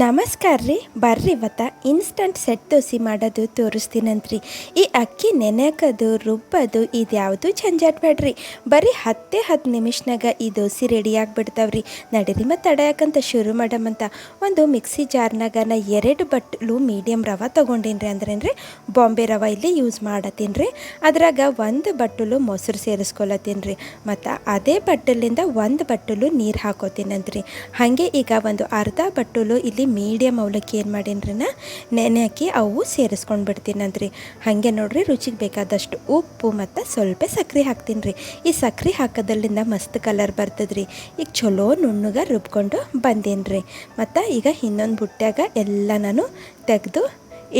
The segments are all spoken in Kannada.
ನಮಸ್ಕಾರ ರೀ. ಬರ್ರಿ ಇವತ್ತ ಇನ್ಸ್ಟಂಟ್ ಸೆಟ್ ದೋಸೆ ಮಾಡೋದು ತೋರಿಸ್ತೀನಂತ್ರಿ. ಈ ಅಕ್ಕಿ ನೆನೆಯೋದು ರುಬ್ಬೋದು, ಇದ್ಯಾವುದು ಝಂಜಾಟ್ ಬೇಡ್ರಿ. ಬರೀ ಹತ್ತೇ ಹತ್ತು ನಿಮಿಷನಾಗ ಈ ದೋಸೆ ರೆಡಿ ಆಗಿಬಿಡ್ತಾವ್ರಿ. ನಡೀರಿ ಮತ್ತು ತಡೆಯಕ್ಕಂತ ಶುರು ಮಾಡಮಂತ. ಒಂದು ಮಿಕ್ಸಿ ಜಾರ್ನಾಗ ನಾ ಎರಡು ಬಟ್ಲು ಮೀಡಿಯಮ್ ರವೆ ತೊಗೊಂಡಿನ್ರಿ ಅಂದ್ರೇನ್ರಿ? ಬಾಂಬೆ ರವೆ ಇಲ್ಲಿ ಯೂಸ್ ಮಾಡತ್ತೀನಿ ಅದ್ರಾಗ ಒಂದು ಬಟ್ಟಲು ಮೊಸರು ಸೇರಿಸ್ಕೊಳತ್ತೀನಿ ರೀ ಮತ್ತು ಅದೇ ಬಟ್ಟಲಿಂದ ಒಂದು ಬಟ್ಟಲು ನೀರು ಹಾಕೋತೀನಂತ್ರಿ. ಹಾಗೆ ಈಗ ಒಂದು ಅರ್ಧ ಬಟ್ಟಲು ಇಲ್ಲಿ ಮೀಡಿಯಮ್ ಅವಲಕ್ಕಿ ಏನು ಮಾಡೀನಿ ನಾ ನೆನೆ ಹಾಕಿ ಅವು ಸೇರಿಸ್ಕೊಂಡು ಬಿಡ್ತೀನಂತ್ರಿ ಹಾಗೆ ನೋಡ್ರಿ ರುಚಿಗೆ ಬೇಕಾದಷ್ಟು ಉಪ್ಪು ಮತ್ತು ಸ್ವಲ್ಪ ಸಕ್ಕರೆ ಹಾಕ್ತೀನಿ ರೀ ಈ ಸಕ್ಕರೆ ಹಾಕೋದ್ರಲ್ಲಿಂದ ಮಸ್ತ್ ಕಲರ್ ಬರ್ತದ್ರಿ. ಈಗ ಚಲೋ ನುಣ್ಣಗೆ ರುಬ್ಕೊಂಡು ಬಂದೀನಿ ರೀ ಮತ್ತು ಈಗ ಇನ್ನೊಂದು ಬುಟ್ಟ್ಯಾಗ ಎಲ್ಲ ನಾನು ತೆಗೆದು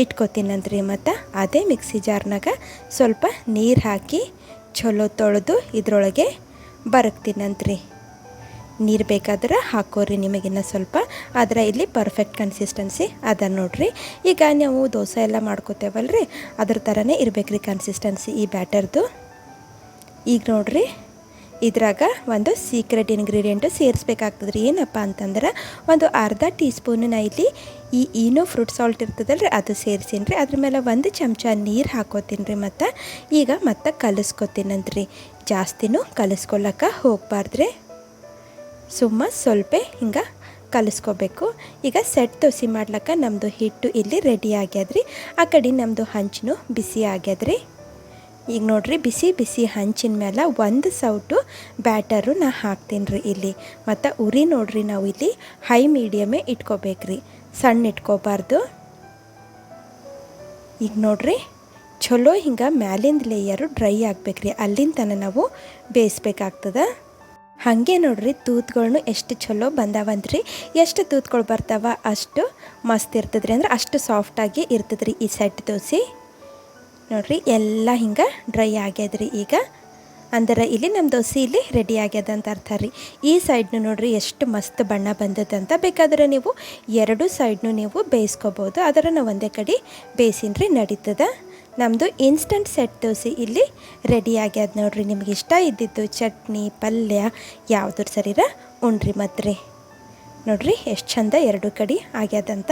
ಇಟ್ಕೋತೀನಂತ್ರಿ. ಮತ್ತು ಅದೇ ಮಿಕ್ಸಿ ಜಾರ್ನಾಗ ಸ್ವಲ್ಪ ನೀರು ಹಾಕಿ ಚಲೋ ತೊಳೆದು ಇದರೊಳಗೆ ಬರಕ್ತೀನಂತ್ರಿ. ನೀರು ಬೇಕಾದ್ರೆ ಹಾಕೋರಿ ನಿಮಗಿನ್ನ ಸ್ವಲ್ಪ. ಆದರೆ ಇಲ್ಲಿ ಪರ್ಫೆಕ್ಟ್ ಕನ್ಸಿಸ್ಟೆನ್ಸಿ ಅದ ನೋಡ್ರಿ. ಈಗ ನಾವು ದೋಸೆ ಎಲ್ಲ ಮಾಡ್ಕೋತೇವಲ್ರಿ. ಅದ್ರ ಥರನೇ ರೀ ಕನ್ಸಿಸ್ಟೆನ್ಸಿ ಈ ಬ್ಯಾಟರ್ದು. ಈಗ ನೋಡ್ರಿ, ಇದ್ರಾಗ ಒಂದು ಸೀಕ್ರೆಟ್ ಇಂಗ್ರೀಡಿಯೆಂಟು ಸೇರಿಸ್ಬೇಕಾಗ್ತದೆ ರೀ ಏನಪ್ಪ ಅಂತಂದ್ರೆ ಒಂದು ಅರ್ಧ ಟೀ ಸ್ಪೂನ್ನ ಇಲ್ಲಿ ಈ ಈನೋ ಫ್ರೂಟ್ ಸಾಲ್ಟ್ ಇರ್ತದಲ್ರಿ, ಅದು ಸೇರಿಸೀನಿ ರೀ ಅದ್ರ ಮೇಲೆ ಒಂದು ಚಮಚ ನೀರು ಹಾಕೋತೀನಿ ರೀ ಮತ್ತು. ಈಗ ಮತ್ತೆ ಕಲಿಸ್ಕೊತೀನಂತ್ರಿ. ಜಾಸ್ತಿನೂ ಕಲಿಸ್ಕೊಳಕ್ಕೆ ಹೋಗ್ಬಾರ್ದ್ರಿ. ಸುಮ್ಮ ಸ್ವಲ್ಪ ಹಿಂಗೆ ಕಲಿಸ್ಕೋಬೇಕು. ಈಗ ಸೆಟ್ ದೋಸೆ ಮಾಡ್ಲಿಕ್ಕೆ ನಮ್ಮದು ಹಿಟ್ಟು ಇಲ್ಲಿ ರೆಡಿ ಆಗ್ಯದ್ರಿ. ಆ ಕಡೆ ನಮ್ಮದು ಹಂಚಿನ ಬಿಸಿ ಆಗ್ಯದ್ರಿ. ಈಗ ನೋಡ್ರಿ ಬಿಸಿ ಬಿಸಿ ಹಂಚಿನ ಮೇಲೆ ಒಂದು ಸೌಟು ಬ್ಯಾಟರು ನಾ ಹಾಕ್ತೀನಿ ರೀ ಇಲ್ಲಿ. ಮತ್ತು ಉರಿ ನೋಡ್ರಿ ನಾವು ಇಲ್ಲಿ ಹೈ ಮೀಡಿಯಮೇ ಇಟ್ಕೋಬೇಕ್ರಿ. ಸಣ್ಣ ಇಟ್ಕೋಬಾರ್ದು. ಈಗ ನೋಡ್ರಿ ಚಲೋ ಹಿಂಗೆ ಮ್ಯಾಲಿಂದ ಲೇಯರು ಡ್ರೈ ಆಗ್ಬೇಕ್ರಿ. ಅಲ್ಲಿಂದ ನಾವು ಬೇಯಿಸ್ಬೇಕಾಗ್ತದೆ. ಹಾಗೆ ನೋಡ್ರಿ ತೂತ್ಗಳ್ನು ಎಷ್ಟು ಚಲೋ ಬಂದಾವಂತ್ರಿ. ಎಷ್ಟು ತೂತ್ಗಳು ಬರ್ತಾವ ಅಷ್ಟು ಮಸ್ತ್ ಇರ್ತದ್ರಿ ಅಂದ್ರೆ ಅಷ್ಟು ಸಾಫ್ಟಾಗಿ ಇರ್ತದ್ರಿ ಈ ಸೆಟ್ ದೋಸೆ. ನೋಡ್ರಿ ಎಲ್ಲ ಹಿಂಗೆ ಡ್ರೈ ಆಗ್ಯದ್ರಿ ಈಗ. ಅಂದ್ರೆ ಇಲ್ಲಿ ನಮ್ಮ ದೋಸೆ ಇಲ್ಲಿ ರೆಡಿ ಆಗ್ಯದ ಅಂತ ಅರ್ಥ ರೀ. ಈ ಸೈಡ್ನು ನೋಡ್ರಿ ಎಷ್ಟು ಮಸ್ತ್ ಬಣ್ಣ ಬಂದದಂತ ಬೇಕಾದ್ರೆ ನೀವು ಎರಡು ಸೈಡ್ನು ನೀವು ಬೇಯಿಸ್ಕೋಬೋದು. ಅದರ ನಾವು ಒಂದೇ ಕಡೆ ಬೇಯಿಸಿನ್ರಿ ನಡೀತದ. ನಮ್ಮದು ಇನ್ಸ್ಟಂಟ್ ಸೆಟ್ ದೋಸೆ ಇಲ್ಲಿ ರೆಡಿ ಆಗ್ಯಾದ ನೋಡ್ರಿ. ನಿಮ್ಗೆ ಇಷ್ಟ ಇದ್ದಿದ್ದು ಚಟ್ನಿ, ಪಲ್ಯ, ಯಾವ್ದ್ರ ಸರಿರ ಉಣ್ರಿ ಮತ್ತು ನೋಡ್ರಿ ಎಷ್ಟು ಚಂದ ಎರಡು ಕಡೆ ಆಗ್ಯದಂತ.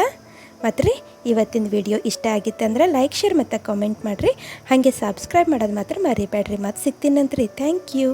ಮತ್ತು ರೀ ಇವತ್ತಿನ ವಿಡಿಯೋ ಇಷ್ಟ ಆಗಿತ್ತಂದ್ರೆ ಲೈಕ್ ಶೇರ್ ಮತ್ತು ಕಾಮೆಂಟ್ ಮಾಡಿರಿ. ಹಾಗೆ ಸಬ್ಸ್ಕ್ರೈಬ್ ಮಾಡೋದು ಮಾತ್ರ ಮರಿಬೇಡ್ರಿ. ಮತ್ತು ಸಿಗ್ತೀನಂತ್ರಿ ಥ್ಯಾಂಕ್ ಯು